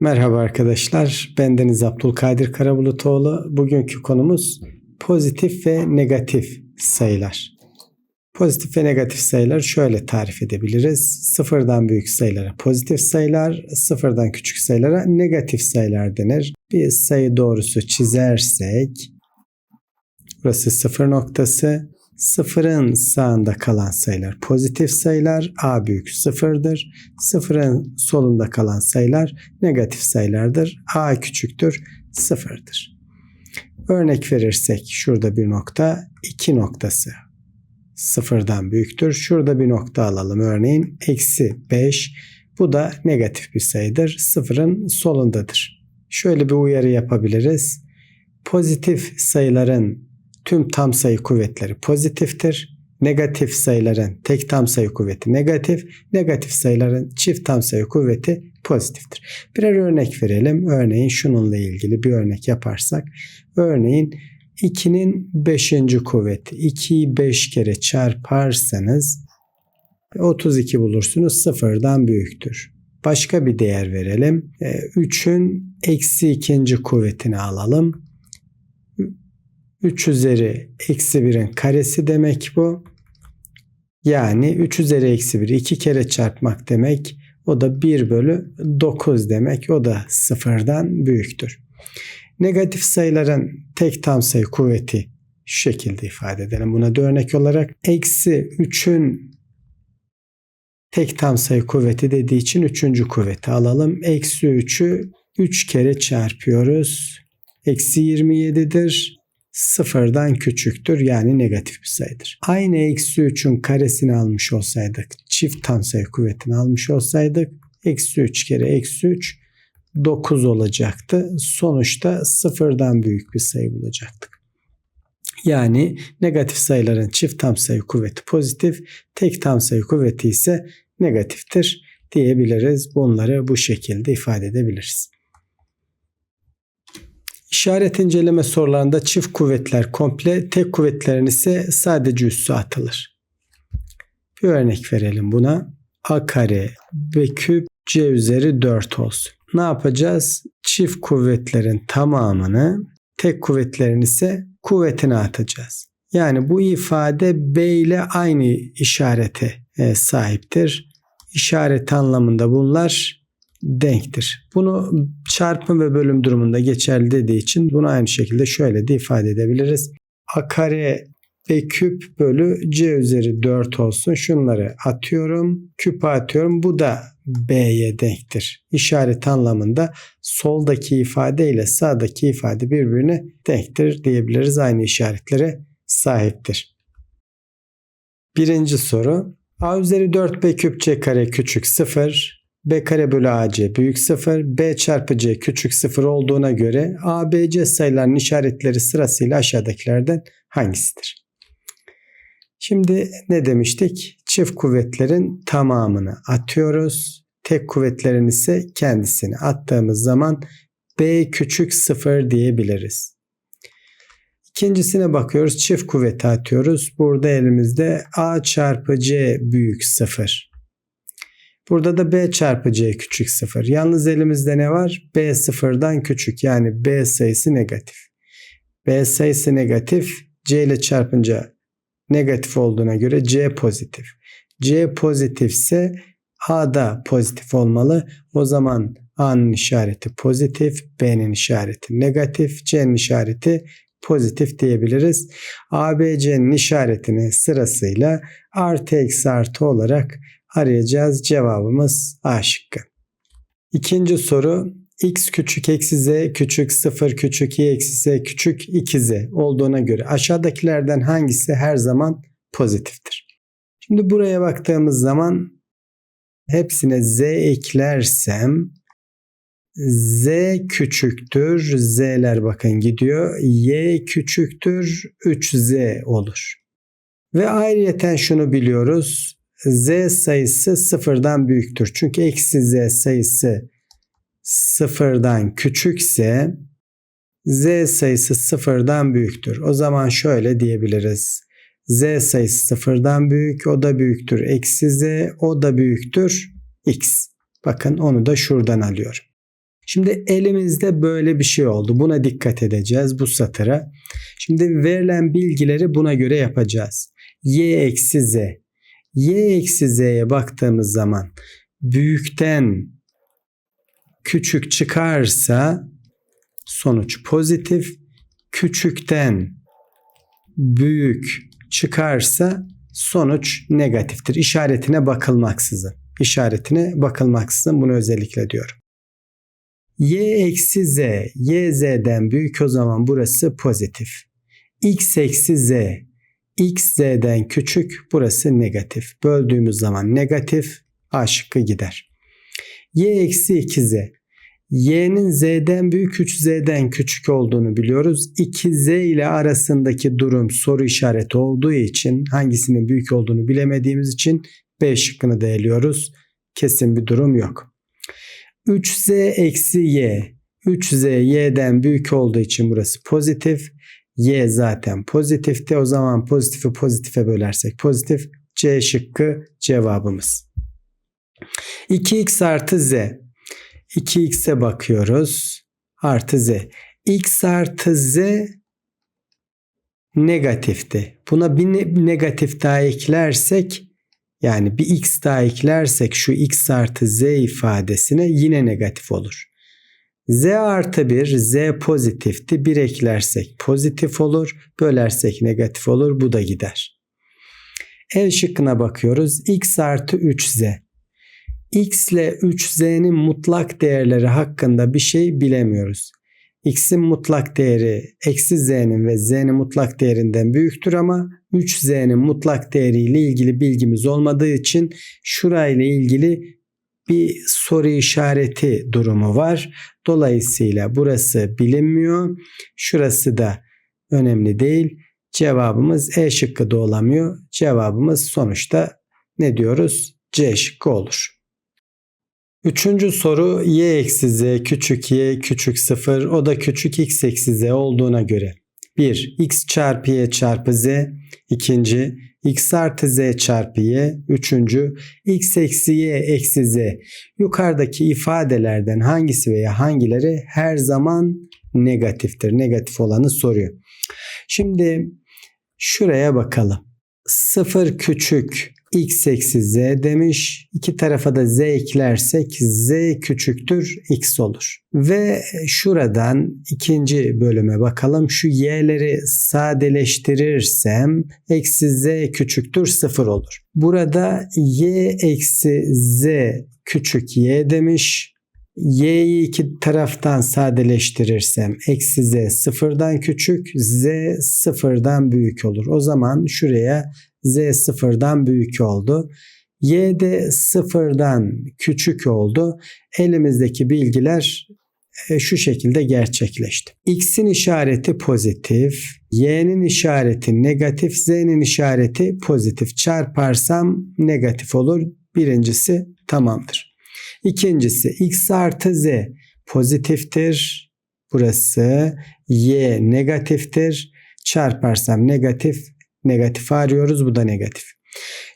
Merhaba arkadaşlar, bendeniz Abdülkadir Karabulutoğlu. Bugünkü konumuz pozitif ve negatif sayılar. Pozitif ve negatif sayılar şöyle tarif edebiliriz. Sıfırdan büyük sayılara pozitif sayılar, sıfırdan küçük sayılara negatif sayılar denir. Bir sayı doğrusu çizersek, burası sıfır noktası, Sıfırın sağında kalan sayılar pozitif sayılar. A büyük sıfırdır. Sıfırın solunda kalan sayılar negatif sayılardır. A küçüktür sıfırdır. Örnek verirsek şurada bir nokta 2 noktası sıfırdan büyüktür. Şurada bir nokta alalım örneğin eksi 5. Bu da negatif bir sayıdır. Sıfırın solundadır. Şöyle bir uyarı yapabiliriz. Pozitif sayıların tüm tam sayı kuvvetleri pozitiftir. Negatif sayıların tek tam sayı kuvveti negatif, negatif sayıların çift tam sayı kuvveti pozitiftir. Birer örnek verelim. Örneğin şununla ilgili bir örnek yaparsak. Örneğin 2'nin 5. kuvveti. 2'yi 5 kere çarparsanız 32 bulursunuz. Sıfırdan büyüktür. Başka bir değer verelim. 3'ün e, eksi ikinci kuvvetini alalım. 3 üzeri eksi 1'in karesi demek bu. Yani 3 üzeri eksi 1 iki kere çarpmak demek. O da 1 bölü 9 demek. O da sıfırdan büyüktür. Negatif sayıların tek tam sayı kuvveti şu şekilde ifade edelim. Buna da örnek olarak eksi 3'ün tek tam sayı kuvveti dediği için 3. kuvveti alalım. Eksi 3'ü 3 kere çarpıyoruz. Eksi 27'dir sıfırdan küçüktür yani negatif bir sayıdır. Aynı eksi 3'ün karesini almış olsaydık, çift tam sayı kuvvetini almış olsaydık eksi 3 kere eksi 3 9 olacaktı. Sonuçta sıfırdan büyük bir sayı bulacaktık. Yani negatif sayıların çift tam sayı kuvveti pozitif, tek tam sayı kuvveti ise negatiftir diyebiliriz. Bunları bu şekilde ifade edebiliriz. İşaret inceleme sorularında çift kuvvetler komple, tek kuvvetlerin ise sadece üssü atılır. Bir örnek verelim buna. A kare ve küp C üzeri 4 olsun. Ne yapacağız? Çift kuvvetlerin tamamını, tek kuvvetlerin ise kuvvetine atacağız. Yani bu ifade B ile aynı işarete e, sahiptir. İşaret anlamında bunlar denktir. Bunu çarpım ve bölüm durumunda geçerli dediği için bunu aynı şekilde şöyle de ifade edebiliriz. A kare ve küp bölü c üzeri 4 olsun. Şunları atıyorum. Küpe atıyorum. Bu da b'ye denktir. İşaret anlamında soldaki ifade ile sağdaki ifade birbirine denktir diyebiliriz. Aynı işaretlere sahiptir. Birinci soru. A üzeri 4b küp c kare küçük 0 b kare bölü ac büyük 0, b çarpı c küçük 0 olduğuna göre a, b, c sayılarının işaretleri sırasıyla aşağıdakilerden hangisidir? Şimdi ne demiştik? Çift kuvvetlerin tamamını atıyoruz. Tek kuvvetlerin ise kendisini attığımız zaman b küçük 0 diyebiliriz. İkincisine bakıyoruz. Çift kuvveti atıyoruz. Burada elimizde a çarpı c büyük 0. Burada da b çarpı c küçük 0. Yalnız elimizde ne var? b sıfırdan küçük yani b sayısı negatif. b sayısı negatif c ile çarpınca negatif olduğuna göre c pozitif. c pozitifse a da pozitif olmalı. O zaman a'nın işareti pozitif, b'nin işareti negatif, c'nin işareti pozitif diyebiliriz. A, B, C'nin işaretini sırasıyla artı eksi artı olarak arayacağız. Cevabımız A şıkkı. İkinci soru x küçük eksi z küçük 0 küçük y eksi z küçük 2z olduğuna göre aşağıdakilerden hangisi her zaman pozitiftir? Şimdi buraya baktığımız zaman hepsine z eklersem z küçüktür z'ler bakın gidiyor y küçüktür 3z olur. Ve ayrıyeten şunu biliyoruz z sayısı sıfırdan büyüktür. Çünkü eksi z sayısı sıfırdan küçükse z sayısı sıfırdan büyüktür. O zaman şöyle diyebiliriz. z sayısı sıfırdan büyük, o da büyüktür. Eksi z, o da büyüktür. x. Bakın onu da şuradan alıyorum. Şimdi elimizde böyle bir şey oldu. Buna dikkat edeceğiz bu satıra. Şimdi verilen bilgileri buna göre yapacağız. Y eksi Z. Y eksi Z'ye baktığımız zaman büyükten küçük çıkarsa sonuç pozitif. Küçükten büyük çıkarsa sonuç negatiftir. İşaretine bakılmaksızın. İşaretine bakılmaksızın bunu özellikle diyorum. Y eksi Z, Y Z'den büyük o zaman burası pozitif. X eksi Z, X Z'den küçük burası negatif. Böldüğümüz zaman negatif A şıkkı gider. Y eksi 2Z, Y'nin Z'den büyük 3Z'den küçük olduğunu biliyoruz. 2Z ile arasındaki durum soru işareti olduğu için hangisinin büyük olduğunu bilemediğimiz için B şıkkını da eliyoruz. Kesin bir durum yok. 3Z eksi Y. 3Z Y'den büyük olduğu için burası pozitif. Y zaten pozitifti. O zaman pozitifi pozitife bölersek pozitif. C şıkkı cevabımız. 2x artı z. 2x'e bakıyoruz. Artı z. x artı z negatifti. Buna bir negatif daha eklersek yani bir x daha eklersek şu x artı z ifadesine yine negatif olur. Z artı 1 z pozitifti. 1 eklersek pozitif olur. Bölersek negatif olur. Bu da gider. E şıkkına bakıyoruz. x artı 3z. x ile 3z'nin mutlak değerleri hakkında bir şey bilemiyoruz. x'in mutlak değeri eksi z'nin ve z'nin mutlak değerinden büyüktür ama 3z'nin mutlak değeriyle ilgili bilgimiz olmadığı için şurayla ilgili bir soru işareti durumu var. Dolayısıyla burası bilinmiyor. Şurası da önemli değil. Cevabımız E şıkkı da olamıyor. Cevabımız sonuçta ne diyoruz? C şıkkı olur. Üçüncü soru y eksi z küçük y küçük 0 o da küçük x eksi z olduğuna göre 1. x çarpı y çarpı z ikinci x artı z çarpı y üçüncü x eksi y eksi z yukarıdaki ifadelerden hangisi veya hangileri her zaman negatiftir negatif olanı soruyor. Şimdi şuraya bakalım. 0 küçük x eksi z demiş. İki tarafa da z eklersek z küçüktür x olur. Ve şuradan ikinci bölüme bakalım. Şu y'leri sadeleştirirsem eksi z küçüktür 0 olur. Burada y eksi z küçük y demiş. Y'yi iki taraftan sadeleştirirsem eksi z sıfırdan küçük, z sıfırdan büyük olur. O zaman şuraya z sıfırdan büyük oldu. Y de sıfırdan küçük oldu. Elimizdeki bilgiler e, şu şekilde gerçekleşti. X'in işareti pozitif, Y'nin işareti negatif, Z'nin işareti pozitif. Çarparsam negatif olur. Birincisi tamamdır. İkincisi x artı z pozitiftir. Burası y negatiftir. Çarparsam negatif Negatif arıyoruz. Bu da negatif.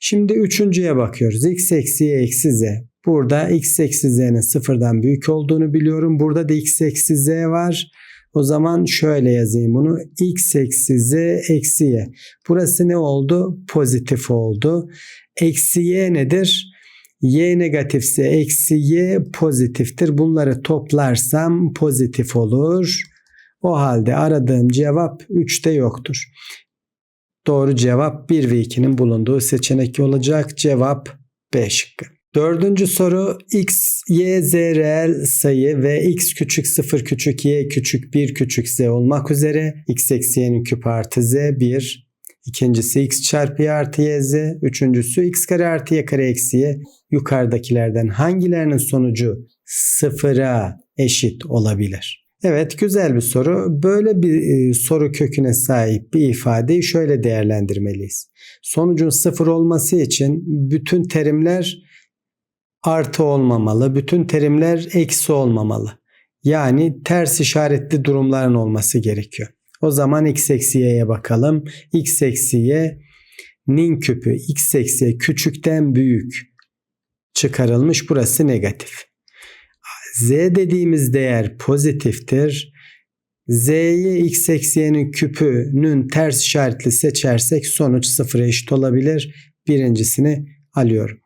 Şimdi üçüncüye bakıyoruz. x eksi y eksi z. Burada x eksi z'nin sıfırdan büyük olduğunu biliyorum. Burada da x eksi z var. O zaman şöyle yazayım bunu. x eksi z eksi y. Burası ne oldu? Pozitif oldu. Eksi y nedir? y negatifse eksi y pozitiftir. Bunları toplarsam pozitif olur. O halde aradığım cevap 3'te yoktur. Doğru cevap 1 ve 2'nin bulunduğu seçenek olacak. Cevap B şıkkı. Dördüncü soru x, y, z reel sayı ve x küçük 0 küçük y küçük 1 küçük z olmak üzere x eksi y'nin küp artı z 1. İkincisi x çarpı y artı y z. Üçüncüsü x kare artı y kare eksi y. Yukarıdakilerden hangilerinin sonucu sıfıra eşit olabilir? Evet güzel bir soru. Böyle bir e, soru köküne sahip bir ifadeyi şöyle değerlendirmeliyiz. Sonucun sıfır olması için bütün terimler artı olmamalı, bütün terimler eksi olmamalı. Yani ters işaretli durumların olması gerekiyor. O zaman x eksi y'ye bakalım. x eksi y'nin küpü x eksi y küçükten büyük çıkarılmış. Burası negatif z dediğimiz değer pozitiftir. z'yi x eksi y'nin küpünün ters işaretli seçersek sonuç sıfıra eşit olabilir. Birincisini alıyorum.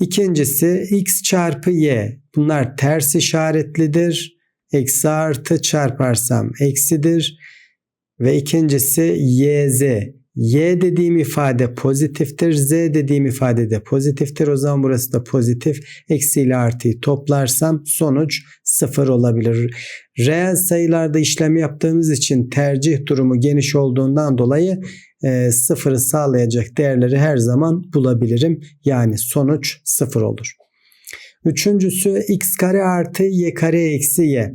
İkincisi x çarpı y. Bunlar ters işaretlidir. Eksi artı çarparsam eksidir. Ve ikincisi yz. Y dediğim ifade pozitiftir. Z dediğim ifade de pozitiftir. O zaman burası da pozitif. Eksi ile artıyı toplarsam sonuç sıfır olabilir. Reel sayılarda işlem yaptığımız için tercih durumu geniş olduğundan dolayı e, sıfırı sağlayacak değerleri her zaman bulabilirim. Yani sonuç sıfır olur. Üçüncüsü x kare artı y kare eksi y.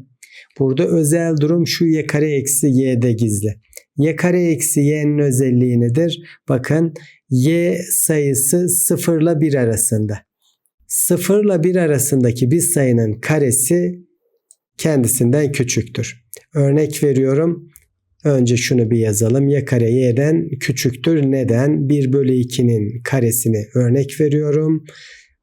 Burada özel durum şu y kare eksi y'de gizli. Y kare eksi y'nin özelliği nedir? Bakın y sayısı 0 ile 1 arasında. 0 ile 1 arasındaki bir sayının karesi kendisinden küçüktür. Örnek veriyorum. Önce şunu bir yazalım. Y kare y'den küçüktür. Neden? 1 bölü 2'nin karesini örnek veriyorum.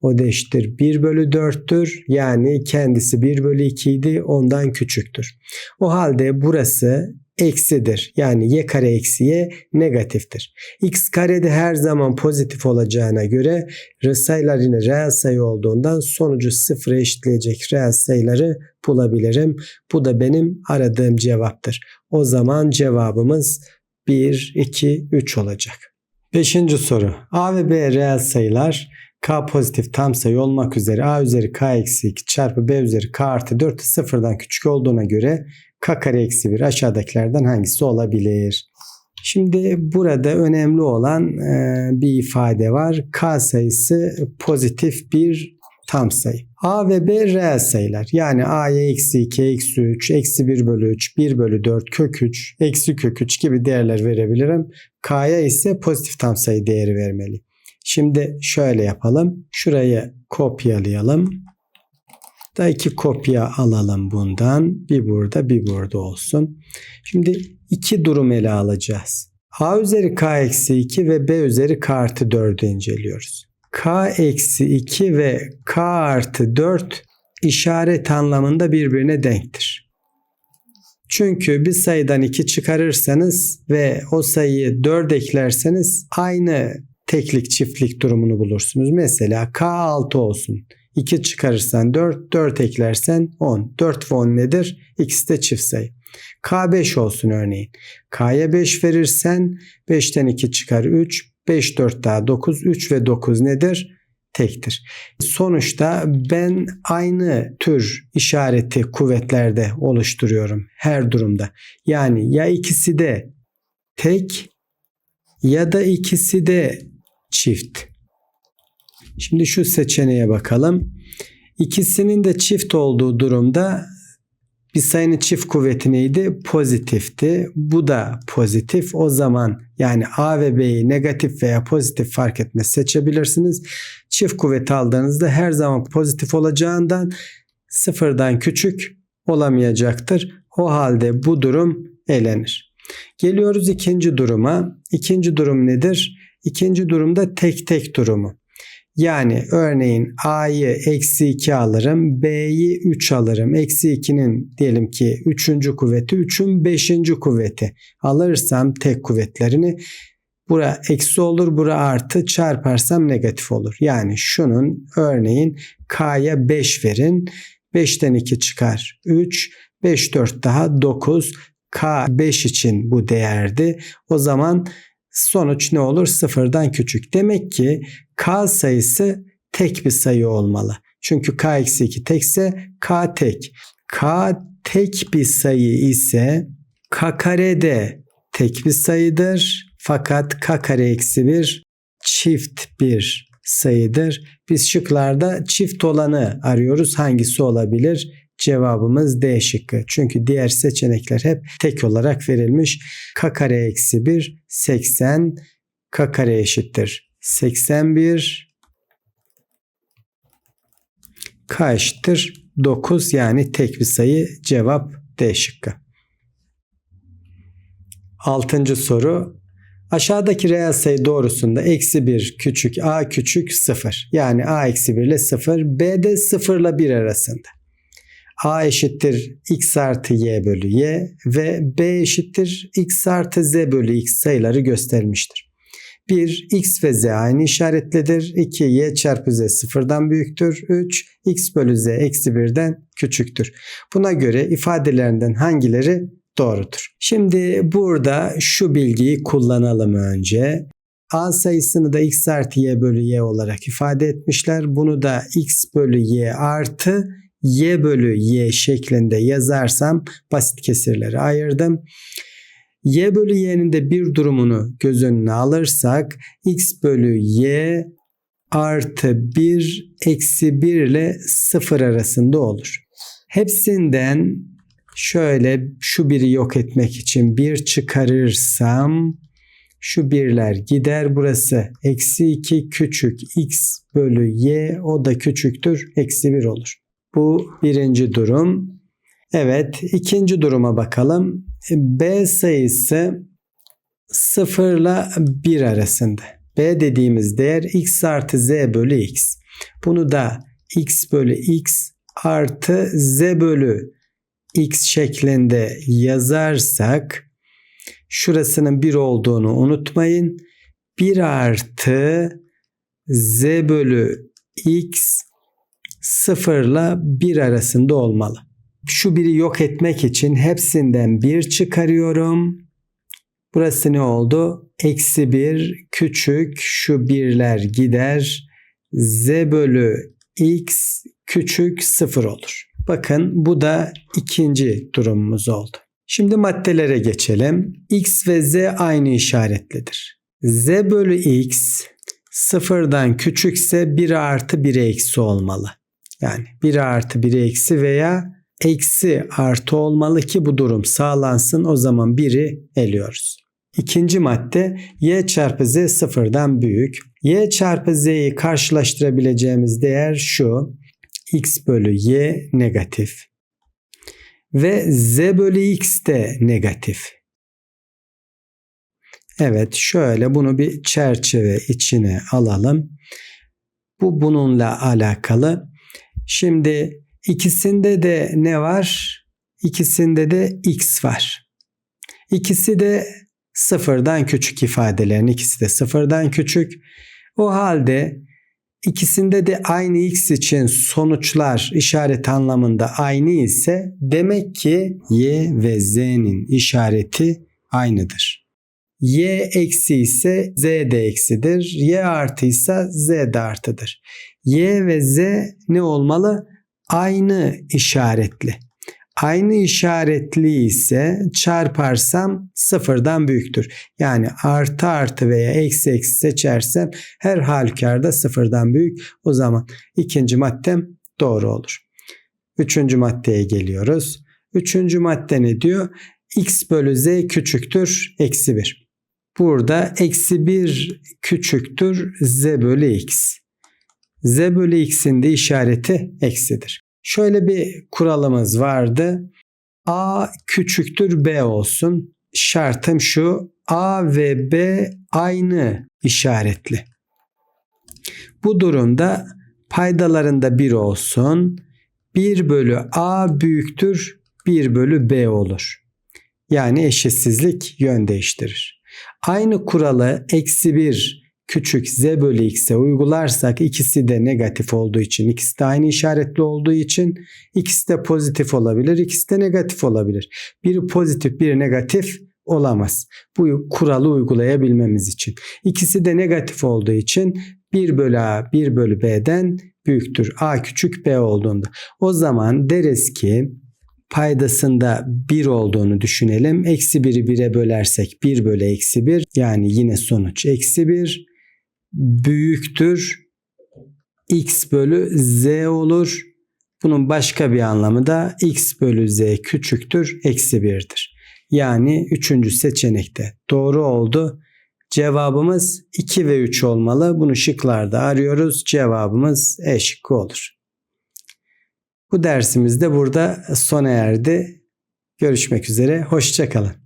O da eşittir 1 bölü 4'tür. Yani kendisi 1 bölü 2 idi ondan küçüktür. O halde burası eksidir. Yani y kare eksi y negatiftir. x kare de her zaman pozitif olacağına göre sayılar yine reel sayı olduğundan sonucu sıfıra eşitleyecek reel sayıları bulabilirim. Bu da benim aradığım cevaptır. O zaman cevabımız 1, 2, 3 olacak. Beşinci soru. A ve B reel sayılar k pozitif tam sayı olmak üzere a üzeri k eksi 2 çarpı b üzeri k artı 4 sıfırdan küçük olduğuna göre k kare eksi 1 aşağıdakilerden hangisi olabilir? Şimdi burada önemli olan e, bir ifade var. K sayısı pozitif bir tam sayı. A ve B reel sayılar. Yani A'ya eksi 2, eksi 3, eksi 1 bölü 3, 1 bölü 4, kök 3, eksi kök 3 gibi değerler verebilirim. K'ya ise pozitif tam sayı değeri vermeliyim. Şimdi şöyle yapalım. Şurayı kopyalayalım. Da iki kopya alalım bundan. Bir burada bir burada olsun. Şimdi iki durum ele alacağız. A üzeri k eksi 2 ve b üzeri k artı 4'ü inceliyoruz. k eksi 2 ve k artı 4 işaret anlamında birbirine denktir. Çünkü bir sayıdan 2 çıkarırsanız ve o sayıyı 4 eklerseniz aynı teklik çiftlik durumunu bulursunuz. Mesela K6 olsun. 2 çıkarırsan 4, 4 eklersen 10. 4 ve 10 nedir? İkisi de çift sayı. K5 olsun örneğin. K'ya 5 verirsen 5'ten 2 çıkar 3. 5, 4 daha 9. 3 ve 9 nedir? Tektir. Sonuçta ben aynı tür işareti kuvvetlerde oluşturuyorum her durumda. Yani ya ikisi de tek ya da ikisi de çift. Şimdi şu seçeneğe bakalım. İkisinin de çift olduğu durumda bir sayının çift kuvveti neydi? Pozitifti. Bu da pozitif. O zaman yani A ve B'yi negatif veya pozitif fark etmez seçebilirsiniz. Çift kuvvet aldığınızda her zaman pozitif olacağından sıfırdan küçük olamayacaktır. O halde bu durum elenir. Geliyoruz ikinci duruma. İkinci durum nedir? İkinci durumda tek tek durumu. Yani örneğin A'yı eksi 2 alırım, B'yi 3 alırım. Eksi 2'nin diyelim ki 3. kuvveti, 3'ün 5. kuvveti. Alırsam tek kuvvetlerini bura eksi olur, bura artı çarparsam negatif olur. Yani şunun örneğin K'ya 5 verin. 5'ten 2 çıkar 3, 5 4 daha 9. K 5 için bu değerdi. O zaman sonuç ne olur? Sıfırdan küçük. Demek ki k sayısı tek bir sayı olmalı. Çünkü k eksi 2 tekse k tek. k tek bir sayı ise k kare de tek bir sayıdır. Fakat k kare eksi 1 çift bir sayıdır. Biz şıklarda çift olanı arıyoruz. Hangisi olabilir? Cevabımız D şıkkı. Çünkü diğer seçenekler hep tek olarak verilmiş. K kare eksi 1 80 K kare eşittir 81 K eşittir 9 yani tek bir sayı cevap D şıkkı. Altıncı soru Aşağıdaki reel sayı doğrusunda eksi 1 küçük a küçük 0 yani a eksi 1 ile 0 b de 0 ile 1 arasında. A eşittir x artı y bölü y ve b eşittir x artı z bölü x sayıları göstermiştir. 1. X ve Z aynı işaretlidir. 2. Y çarpı Z sıfırdan büyüktür. 3. X bölü Z eksi 1'den küçüktür. Buna göre ifadelerinden hangileri doğrudur? Şimdi burada şu bilgiyi kullanalım önce. A sayısını da x artı y bölü y olarak ifade etmişler. Bunu da x bölü y artı y bölü y şeklinde yazarsam basit kesirleri ayırdım y bölü y'nin de bir durumunu göz önüne alırsak x bölü y artı 1 eksi 1 ile 0 arasında olur. Hepsinden şöyle şu biri yok etmek için 1 çıkarırsam şu birler gider. Burası eksi 2 küçük x bölü y o da küçüktür eksi 1 olur. Bu birinci durum. Evet ikinci duruma bakalım. B sayısı 0 ile 1 arasında. B dediğimiz değer x artı z bölü x. Bunu da x bölü x artı z bölü x şeklinde yazarsak şurasının 1 olduğunu unutmayın. 1 artı z bölü x 0 ile 1 arasında olmalı. Şu biri yok etmek için hepsinden 1 çıkarıyorum. Burası ne oldu? Eksi 1 küçük şu birler gider. Z bölü x küçük 0 olur. Bakın bu da ikinci durumumuz oldu. Şimdi maddelere geçelim. X ve Z aynı işaretlidir. Z bölü X sıfırdan küçükse 1 artı 1 eksi olmalı. Yani 1 artı 1 eksi veya eksi artı olmalı ki bu durum sağlansın. O zaman 1'i eliyoruz. İkinci madde y çarpı z sıfırdan büyük. y çarpı z'yi karşılaştırabileceğimiz değer şu. x bölü y negatif. Ve z bölü x de negatif. Evet şöyle bunu bir çerçeve içine alalım. Bu bununla alakalı. Şimdi İkisinde de ne var? İkisinde de x var. İkisi de sıfırdan küçük ifadelerin ikisi de sıfırdan küçük. O halde ikisinde de aynı x için sonuçlar işaret anlamında aynı ise demek ki y ve z'nin işareti aynıdır. y eksi ise z de eksidir. y artı ise z de artıdır. Y ve z ne olmalı? aynı işaretli. Aynı işaretli ise çarparsam sıfırdan büyüktür. Yani artı artı veya eksi eksi seçersem her halükarda sıfırdan büyük. O zaman ikinci maddem doğru olur. Üçüncü maddeye geliyoruz. Üçüncü madde ne diyor? x bölü z küçüktür eksi 1. Burada eksi 1 küçüktür z bölü x z bölü x'in de işareti eksidir. Şöyle bir kuralımız vardı. A küçüktür B olsun. Şartım şu. A ve B aynı işaretli. Bu durumda paydalarında 1 olsun. 1 bölü A büyüktür 1 bölü B olur. Yani eşitsizlik yön değiştirir. Aynı kuralı eksi 1 küçük z bölü x'e uygularsak ikisi de negatif olduğu için ikisi de aynı işaretli olduğu için ikisi de pozitif olabilir ikisi de negatif olabilir. Biri pozitif biri negatif olamaz. Bu kuralı uygulayabilmemiz için. İkisi de negatif olduğu için 1 bölü a 1 bölü b'den büyüktür. a küçük b olduğunda. O zaman deriz ki paydasında 1 olduğunu düşünelim. Eksi 1'i 1'e bölersek 1 bölü eksi 1 yani yine sonuç eksi 1 büyüktür x bölü z olur. Bunun başka bir anlamı da x bölü z küçüktür eksi 1'dir. Yani üçüncü seçenekte doğru oldu. Cevabımız 2 ve 3 olmalı. Bunu şıklarda arıyoruz. Cevabımız E şıkkı olur. Bu dersimiz de burada sona erdi. Görüşmek üzere. Hoşçakalın.